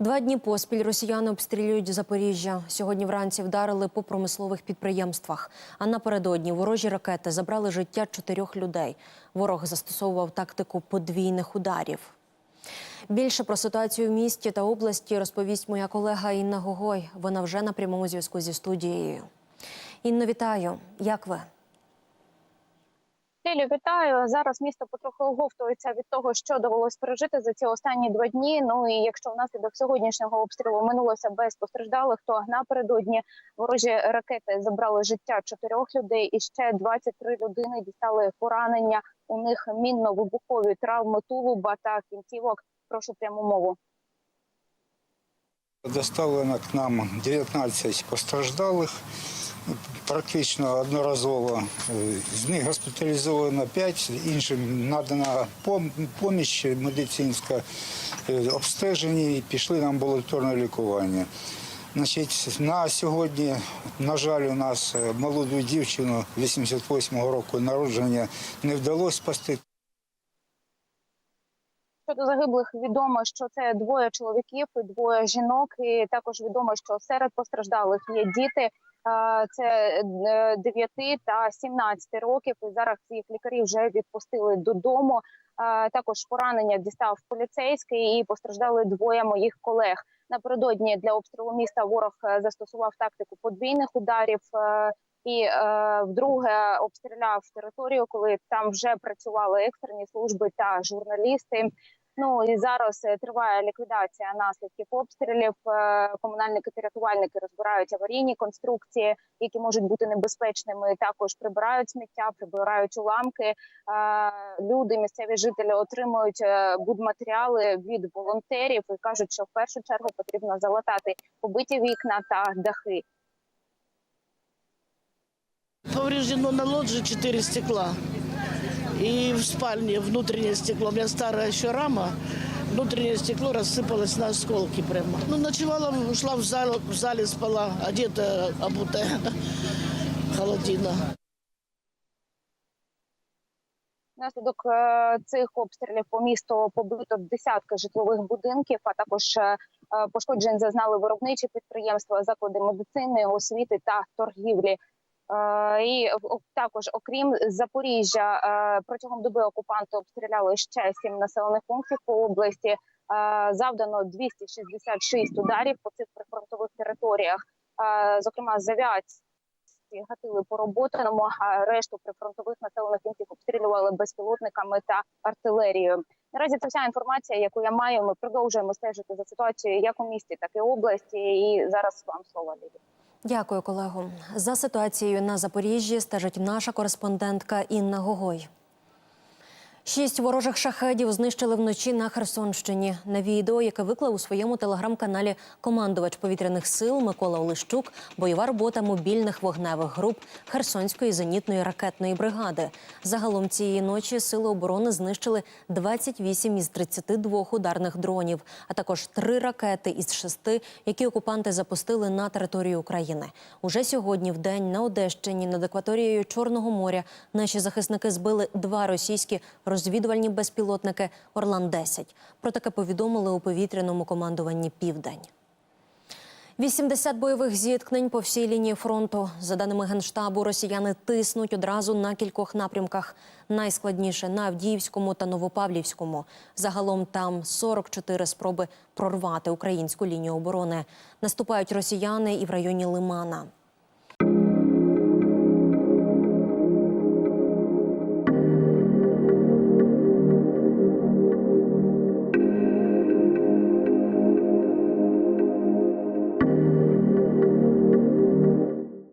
Два дні поспіль росіяни обстрілюють Запоріжжя. Сьогодні вранці вдарили по промислових підприємствах. А напередодні ворожі ракети забрали життя чотирьох людей. Ворог застосовував тактику подвійних ударів. Більше про ситуацію в місті та області розповість моя колега Інна Гогой. Вона вже на прямому зв'язку зі студією. Інно, вітаю. Як ви? Лілі, вітаю. Зараз місто потроху оговтується від того, що довелось пережити за ці останні два дні. Ну і якщо внаслідок сьогоднішнього обстрілу минулося без постраждалих, то напередодні ворожі ракети забрали життя чотирьох людей, і ще 23 людини дістали поранення. У них мінно-вибухові травми тулуба та кінцівок. Прошу пряму мову. Доставлено к нам 19 постраждалих, практично одноразово. Е, З них госпіталізовано 5, іншим надана поміч медицинська, е, обстежені і пішли на амбулаторне лікування. Значить, на сьогодні, на жаль, у нас е, молоду дівчину 88-го року народження не вдалося спасти. Щодо загиблих відомо, що це двоє чоловіків і двоє жінок. І також відомо, що серед постраждалих є діти. Е, Це 9 та 17 років. І зараз їх лікарі вже відпустили додому. Е, Також поранення дістав поліцейський і постраждали двоє моїх колег. Напередодні для обстрілу міста ворог е, застосував тактику подвійних ударів. е, І е, вдруге обстріляв територію, коли там вже працювали екстрені служби та журналісти. Ну і зараз е, триває ліквідація наслідків обстрілів. Е, Комунальники та рятувальники розбирають аварійні конструкції, які можуть бути небезпечними. Також прибирають сміття, прибирають уламки. Е, Люди, місцеві жителі отримують будматеріали від волонтерів і кажуть, що в першу чергу потрібно залатати побиті вікна та дахи. Повреждено на лоджии 4 стекла. И в спальне внутреннее стекло. У меня старая еще рама. Внутреннее стекло рассыпалось на осколки прямо. Ну, ночевала, ушла в зал, в зале спала, одета, обутая. Холодина. Внаслідок е, цих обстрілів по місту побито десятки житлових будинків, а також е, е, пошкоджень зазнали виробничі підприємства, заклади медицини, освіти та торгівлі. Е, І також, окрім Запоріжжя, е, протягом доби окупанти обстріляли ще сім населених пунктів по області. Е, Завдано 266 ударів по цих прифронтових територіях. Зокрема, з авіації гатили по роботаному, а решту прифронтових населених пунктів обстрілювали безпілотниками та артилерією. Наразі це вся інформація, яку я маю. Ми продовжуємо стежити за ситуацією як у місті, так і області. І зараз вам слово Лілі. Дякую, колего. За ситуацією на Запоріжжі стежить наша кореспондентка Інна Гогой. Шість ворожих шахедів знищили вночі на Херсонщині. На відео, яке виклав у своєму телеграм-каналі командувач повітряних сил Микола Олещук, бойова робота мобільних вогневих груп Херсонської зенітної ракетної бригади. Загалом цієї ночі сили оборони знищили 28 із 32 ударних дронів, а також три ракети із шести, які окупанти запустили на територію України. Уже сьогодні, в день на Одещині, над акваторією Чорного моря, наші захисники збили два російські розвідувальні безпілотники Орлан 10 Про таке повідомили у повітряному командуванні Південь. 80 бойових зіткнень по всій лінії фронту. За даними генштабу, росіяни тиснуть одразу на кількох напрямках. Найскладніше на Авдіївському та Новопавлівському. Загалом там 44 спроби прорвати українську лінію оборони. Наступають росіяни і в районі Лимана.